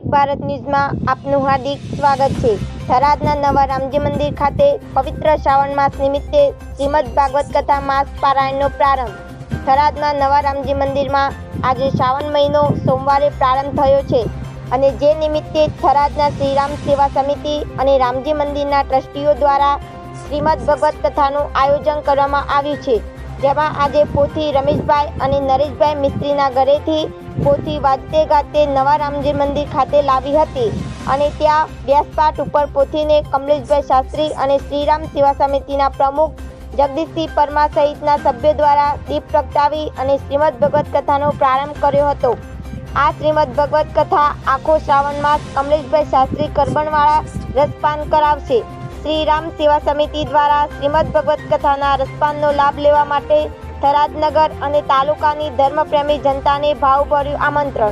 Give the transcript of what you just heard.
ભારત ન્યૂઝમાં આપનું હાર્દિક સ્વાગત છે. થરાદના નવા રામજી મંદિર ખાતે પવિત્ર શ્રાવણ માસ નિમિત્તે શ્રીમદ ભાગવત કથા માસ પારાયણનો પ્રારંભ. થરાદના નવા રામજી મંદિરમાં આજે શ્રાવણ મહિનો સોમવારે પ્રારંભ થયો છે અને જે નિમિત્તે થરાદના શ્રીરામ સેવા સમિતિ અને રામજી મંદિરના ટ્રસ્ટીઓ દ્વારા શ્રીમદ ભગવત કથાનું આયોજન કરવામાં આવ્યું છે. જેમાં આજે પોથી રમેશભાઈ અને નરેશભાઈ મિસ્ત્રીના ઘરેથી પોથી વાજતે ગાતે નવા રામજી મંદિર ખાતે લાવી હતી અને ત્યાં વ્યાસપાઠ ઉપર પોથીને કમલેશભાઈ શાસ્ત્રી અને શ્રીરામ સેવા સમિતિના પ્રમુખ જગદીશસિંહ પરમાર સહિતના સભ્યો દ્વારા દીપ પ્રગટાવી અને શ્રીમદ ભગવત કથાનો પ્રારંભ કર્યો હતો. આ શ્રીમદ ભગવત કથા આખો શ્રાવણ માસ કમલેશભાઈ શાસ્ત્રી કરબણવાળા રસપાન કરાવશે. શ્રી રામ સેવા સમિતિ દ્વારા શ્રીમદ ભગવત કથાના રસપાનનો લાભ લેવા માટે થરાદનગર અને તાલુકાની ધર્મપ્રેમી જનતાને ભાવભર્યું આમંત્રણ.